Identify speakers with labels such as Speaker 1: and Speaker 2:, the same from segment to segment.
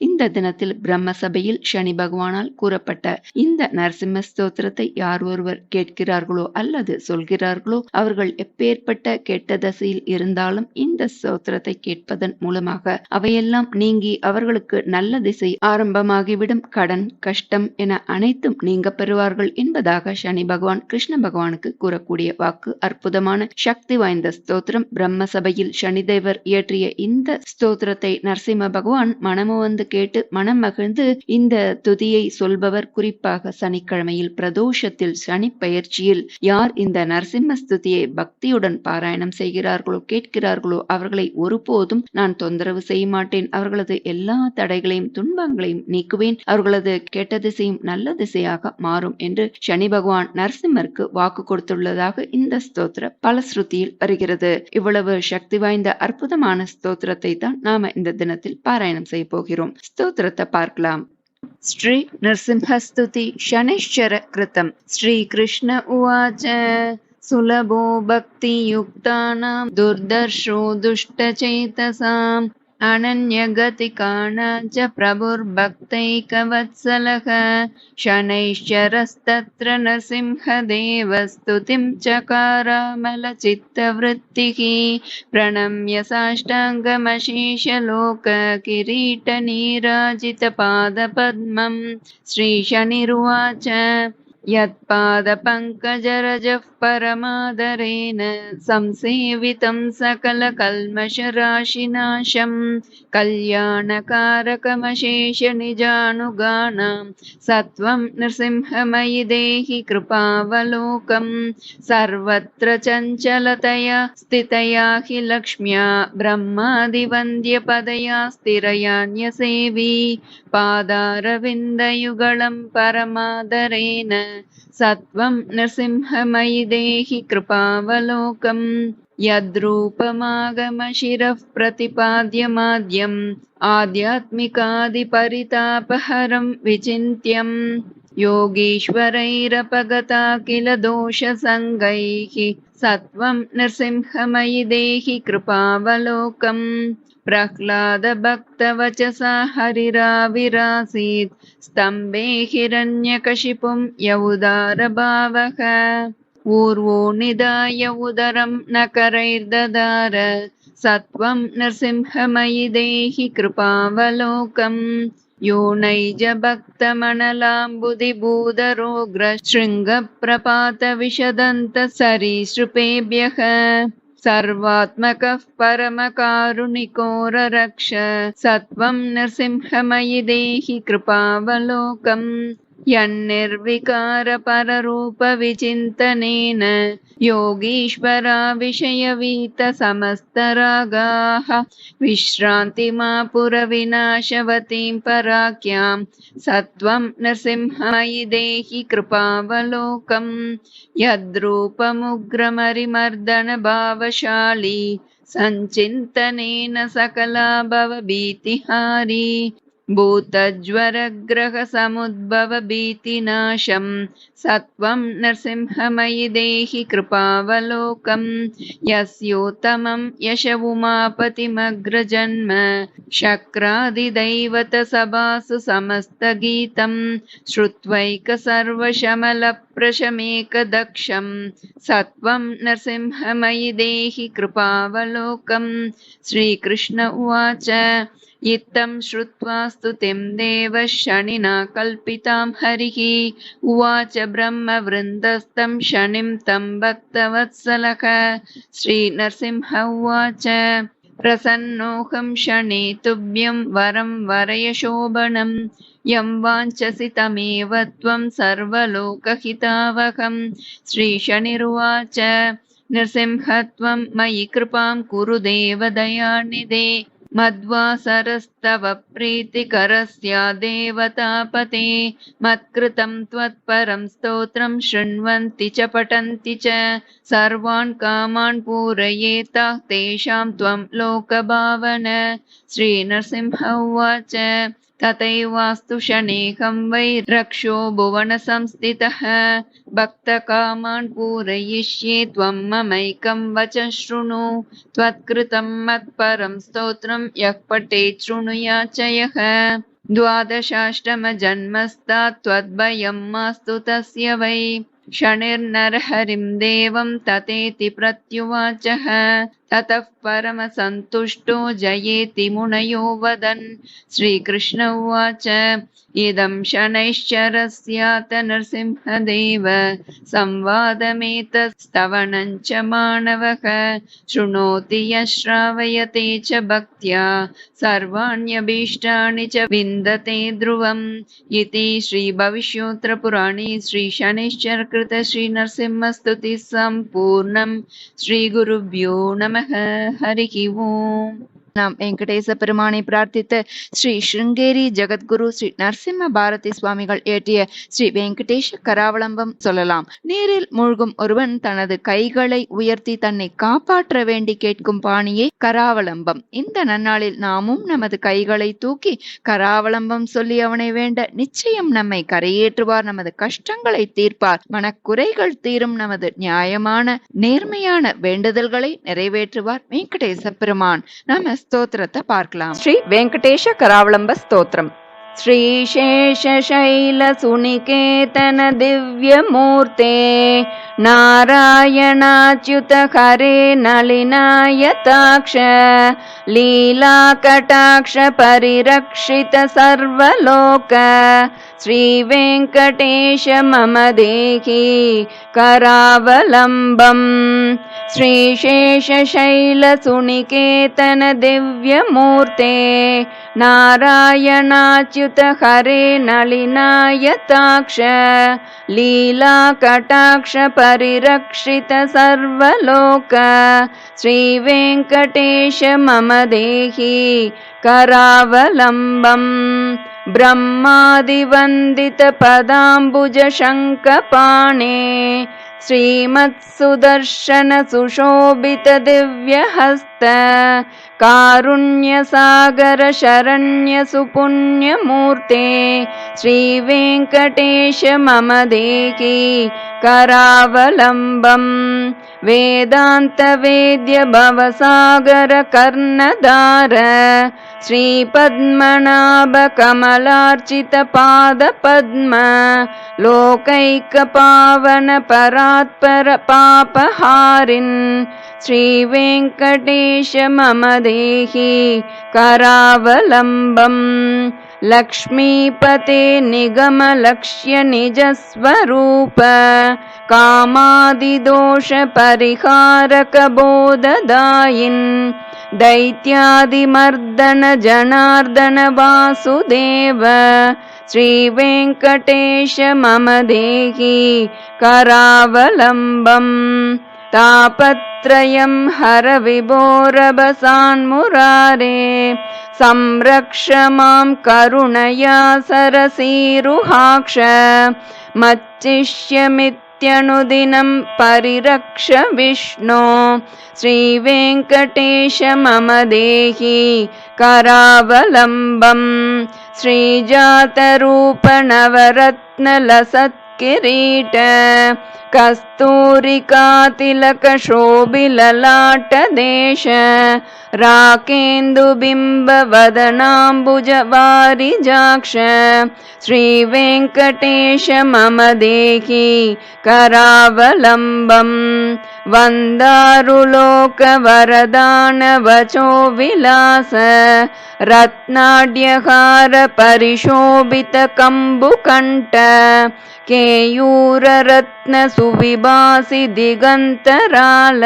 Speaker 1: இந்த தினத்தில் பிரம்ம சபையில் சனி பகவானால் கூறப்பட்ட இந்த நரசிம்ம ஸ்தோத்திரத்தை யார் ஒருவர் கேட்கிறார்களோ அல்லது சொல்கிறார்களோ அவர்கள் எப்பேற்பட்ட கெட்ட தசையில் இருந்தாலும் இந்த ஸ்தோத்திரத்தை கேட்பதன் மூலமாக அவையெல்லாம் நீங்கி அவர்களுக்கு நல்ல திசை ஆரம்பமாகிவிடும். கடன் கஷ்டம் என அனைத்தும் நீங்க பெறுவார்கள் என்பதாக சனி பகவான் கிருஷ்ண பகவானுக்கு கூறக்கூடிய வாக்கு அற்புதமான சக்தி வாய்ந்த ஸ்தோத்திரம். பிரம்ம சபையில் சனிதேவர் இயற்றிய இந்த ஸ்தோத்திரத்தை நரசிம்ம பகவான் மனமுவந்து கேட்டு மனம் மகிழ்ந்து இந்த துதியை சொல்பவர் குறிப்பாக சனிக்கிழமையில் பிரதோஷத்தில் சனி பயிற்சியில் யார் இந்த நரசிம்ம ஸ்துதியை பக்தியுடன் பாராயணம் செய்கிறார்களோ கேட்கிறார்களோ அவர்களை ஒருபோதும் நான் தொந்தரவு செய்ய மாட்டேன். அவர்களது எல்லா தடைகளையும் துன்பங்களையும் நீக்குவேன். அவர்களது கெட்ட திசையும் நல்ல திசையாக மாறும் என்று சனி பகவான் நரசிம்மருக்கு வாக்கு கொடுத்துள்ளதாக இந்த ஸ்தோத்திர பலஸ்ருதியில் வருகிறது. இவ்வளவு சக்தி வாய்ந்த அற்புதமான ஸ்தோத்திரத்தை தான் நாம இந்த தினத்தில் பாராயணம் செய்ய போகிறோம். ஸ்தோத்திரத்தை பார்க்கலாம் ஸ்ரீ நரசிம்ஹஸ்துதி शनैश्चर कृतम् श्रीकृष्ण उवाच सुलभो भक्तियुक्तानां दुर्दर्शो दुष्टचेतसाम् अनन्यगतिकाणा च प्रभुर्भक्तैकवत्सलः शनैश्चरस्तत्र नरसिंहदेव स्तुतिं चकारामलचित्तवृत्तिः प्रणम्य साष्टाङ्गमशेषलोककिरीटनीराजितपादपद्मम् श्रीशनिरुवाच यत्पादपङ्कजरजः परमादरेण संसेवितं सकलकल्मषराशिनाशम् कल्याणकारकमशेषनिजानुगानां सत्त्वं नृसिंहमयि देहि कृपावलोकम् सर्वत्र चञ्चलतया स्थितया हि लक्ष्म्या ब्रह्मादिवन्द्यपदया स्थिरयान्यसेवी पादारविन्दयुगलं परमादरेण सत्त्वं नृसिंहमयि देहि कृपावलोकम् यद्रूपमागमशिरः प्रतिपाद्यमाद्यम् आध्यात्मिकादिपरितापहरं विचिन्त्यम् योगीश्वरैरपगता किल दोषसङ्गैः सत्त्वं नृसिंहमयि देहि कृपावलोकम्। प्रह्लादभक्तवचसा हरिराविरासीत्। स्तम्भे हिरण्यकशिपुं यौदारभावः। ऊर्वो निधाय उदरं न करैर्ददार सत्त्वं नृसिंहमयि देहि कृपावलोकम् यो नैजभक्तमनलाम्बुदिभूदरोग्रशृङ्गप्रपातविशदन्त सरीसृपेभ्यः सर्वात्मकः परमकारुणिकोररक्ष सत्त्वं नृसिंहमयि देहि कृपावलोकम् यन्निर्विकारपररूपविचिन्तनेन योगीश्वरा विषयवीतसमस्तरागाः विश्रान्तिमापुरविनाशवतीं पराख्यां सत्त्वं नृसिंहमयि देहि कृपावलोकम् यद्रूपमुग्रमरिमर्दनभावशाली सञ्चिन्तनेन सकला भवभीतिहारी भूतज्वरग्रहसमुद्भवभीतिनाशं सत्त्वं नृसिंहमयि देहि कृपावलोकम्। यस्योत्तमं यश उमापतिमग्रजन्म शक्रादिदैवतसभासु समस्तगीतं श्रुत्वैकसर्वशमलप्रशमेकदक्षं सत्त्वं नृसिंहमयि देहि कृपावलोकम्। श्रीकृष्ण उवाच इत्थं श्रुत्वा स्तुतिं देवः शनिना कल्पितां हरिः उवाच ब्रह्मवृन्दस्तं शनिं तं भक्तवत्सलः श्रीनरसिंह उवाच प्रसन्नोऽहं शने तुभ्यं वरं वरय शोभनं यं वाञ्छसि तमेव त्वं सर्वलोकहितावहं श्रीशनिरुवाच नृसिंहत्वं मयि कृपां कुरु देवदयानिधे मध्वासरस्तव प्रीतिकरस्या देवतापते मत्कृतं त्वत्परं स्तोत्रं शृण्वन्ति च पठन्ति च सर्वान् कामान् पूरयेतः तेषां त्वं लोकभावन श्रीनरसिंह उवाच तथैवास्तु शनेहं वै रक्षो भुवनसंस्थितः। भक्तकामान् पूरयिष्ये त्वं ममैकं वच शृणु। त्वत्कृतं मत्परं स्तोत्रं यः पठेत् शृणुयात् च यः द्वादशाष्टमजन्मस्तात् त्वद्भयं मास्तु तस्य वै। शनिर्नरहरिं देवं ततेति प्रत्युवाचः ततः परमसन्तुष्टो जयेति मुनयो वदन् श्रीकृष्ण उवाच इदं शनैश्चरस्यात नरसिंहदेव संवादमेतस्तवनं च मानवः शृणोति यः श्रावयते च भक्त्या सर्वाण्यभीष्टानि च विन्दते ध्रुवम् इति श्रीभविष्योत्तरपुराणे श्रीशनैश्चरकृत श्रीनरसिंहस्तुतिः सम्पूर्णम् श्रीगुरुभ्यो नमः हरिः ओम् நாம் வெங்கடேச பெருமானை பிரார்த்தித்த ஸ்ரீ ஸ்ருங்கேரி ஜெகத்குரு ஸ்ரீ நரசிம்ம பாரதி சுவாமிகள் இயற்றிய ஸ்ரீ வெங்கடேஷ கராவளம்பம் சொல்லலாம். நீரில் மூழ்கும் ஒருவன் தனது கைகளை உயர்த்தி தன்னை காப்பாற்ற வேண்டி கேட்கும் பாணியே கராவளம்பம். இந்த நன்னாளில் நாமும் நமது கைகளை தூக்கி கராவளம்பம் சொல்லி அவனை வேண்ட நிச்சயம் நம்மை கரையேற்றுவார் நமது கஷ்டங்களை தீர்ப்பார். மனக்குறைகள் தீரும் நமது நியாயமான நேர்மையான வேண்டுதல்களை நிறைவேற்றுவார் வெங்கடேச பெருமான். நாம ஸ்தோத்திரத்தை பார்க்கலாம். ஸ்ரீ வெங்கடேஷ கராவளம்ப ஸ்தோத்திரம். श्रीशेषशैलसुनिकेतन दिव्यमूर्ते नारायणाच्युत हरे नलिनायताक्ष लीलाकटाक्ष परिरक्षित सर्वलोक श्रीवेङ्कटेश मम देहि करावलम्बम् श्रीशेषशैलसुनिकेतन दिव्यमूर्ते नारायणाच्युत हरे नलिनायताक्ष लीलाकटाक्ष परिरक्षित सर्वलोक। श्रीवेङ्कटेश मम देहि करावलम्बम्। ब्रह्मादिवन्दितपदाम्बुजशङ्कपाणे श्रीमत्सुदर्शन सुशोभित दिव्यहस्त कारुण्यसागर शरण्य सुपुण्यमूर्ते श्रीवेङ्कटेश मम देहि करावलम्बम् वेदान्तवेद्य भवसागर कर्णधार श्रीपद्मनाभ कमलार्चित पादपद्म लोकैकपावन परात्पर पापहारिन् श्रीवेङ्कटेश मम देहि करावलम्बम् लक्ष्मीपते निगमलक्ष्य निजस्वरूप कामादिदोषपरिहारकबोधदायिन् दैत्यादिमर्दन जनार्दन वासुदेव श्रीवेङ्कटेश मम देहि करावलम्बम् तापत्रयं हर विभोरभसान्मुरारे संरक्ष मां करुणया सरसीरुहाक्ष मच्चिष्यमित्यनुदिनं परिरक्ष विष्णो। श्रीवेङ्कटेश मम देहि करावलम्बम् श्रीजातरूपनवरत्नलसत्किरीट कस्तूरिकातिलकशोभिललाटदेश राकेन्दुबिम्बवदनाम्बुजवारिजाक्ष श्रीवेङ्कटेश मम देहि करावलम्बम्। वन्दारुलोकवरदानवचो विलास। रत्नाड्यहार परिशोभित कम्बुकण्ठ। केयूररत्न सुविभासि दिगन्तराल।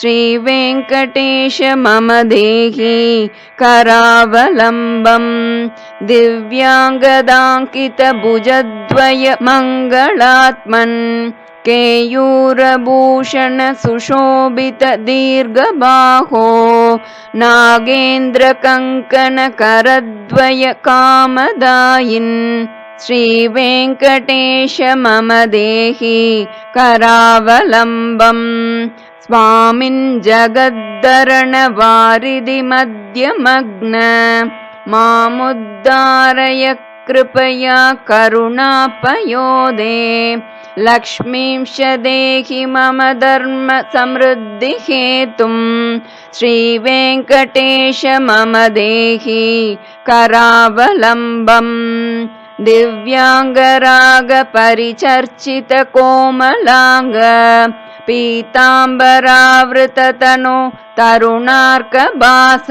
Speaker 1: श्रीवेङ्कटेश मम देहि करावलम्बम् दिव्याङ्गदाङ्कितभुजद्वय मङ्गलात्मन् केयूरभूषण श्रीवेङ्कटेश मम देहि करावलम्बम् स्वामिन् जगद्धरणवारिधिमध्यमग्न मामुद्धारय कृपया करुणापयोदे लक्ष्मींश देहि मम धर्म समृद्धिहेतुम् श्रीवेङ्कटेश मम देहि करावलम्बम् दिव्याङ्गरागपरिचर्चितकोमलाङ्ग पीताम्बरावृततनो तरुणार्कबास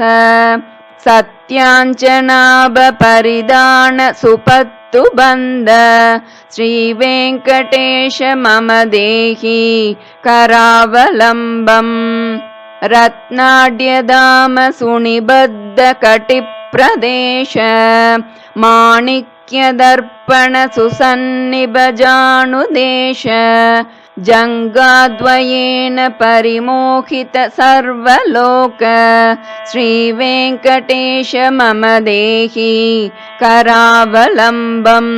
Speaker 1: सत्याञ्चनाभपरिदान सुपत्तु बन्द श्रीवेङ्कटेश मम देहि करावलम्बम् रत्नाड्यदाम सुनिबद्धकटिप्रदेश माणिक्यदर्पण सुसन्निभजानुदेश जङ्गाद्वयेन परिमोहित सर्वलोक श्रीवेङ्कटेश मम देहि करावलम्बम्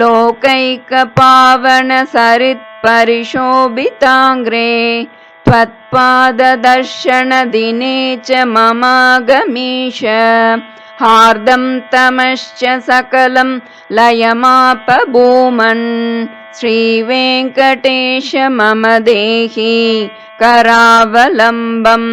Speaker 1: लोकैकपावन सरित्परिशोभिताङ्ग्रे त्वत्पाददर्शनदिने च ममागमीश हार्दं तमश्च सकलं लयमापभूमन् श्रीवेङ्कटेश मम देहि करावलम्बम्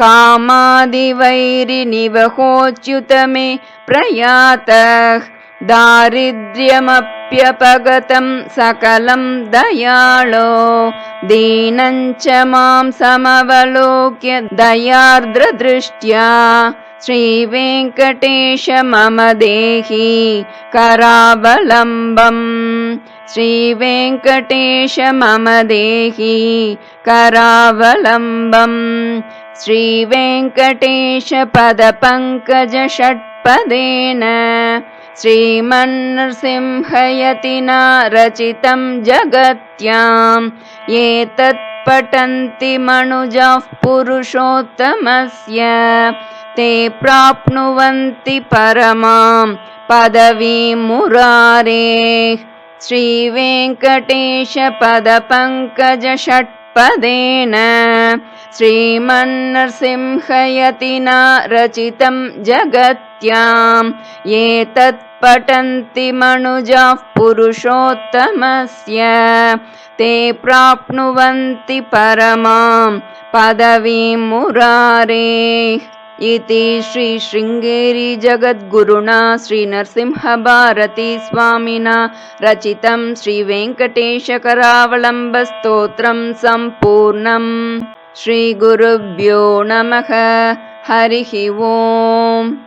Speaker 1: कामादिवैरिनिवहोच्युत मे प्रयातः। दारिद्र्यमप्यपगतं सकलं दयाळो। दीनं च मां समवलोक्य दयार्द्रदृष्ट्या श्रीवेङ्कटेश मम देहि करावलम्बम्। श्रीवेङ्कटेश मम देहि करावलम्बम्। श्रीवेङ्कटेश पदपङ्कज षट्पदेन श्रीमन्नृसिंहयतिना रचितं जगत्याम् एतत् पठन्ति मनुजाः पुरुषोत्तमस्य ते प्राप्नुवन्ति परमां पदवीं मुरारेः। श्रीवेङ्कटेश पदपङ्कज षट्पदेन श्रीमन्नृसिंहयतिना रचितं जगत्याम्। एतत् पठन्ति मनुजाः पुरुषोत्तमस्य। ते प्राप्नुवन्ति परमां पदवीं मुरारेः इति श्रीशृङ्गेरी जगद्गुरुणा श्रीनरसिंहभारती स्वामिना रचितं श्रीवेङ्कटेशकरावलम्बस्तोत्रं सम्पूर्णम्। श्रीगुरुभ्यो नमः हरिः ओम्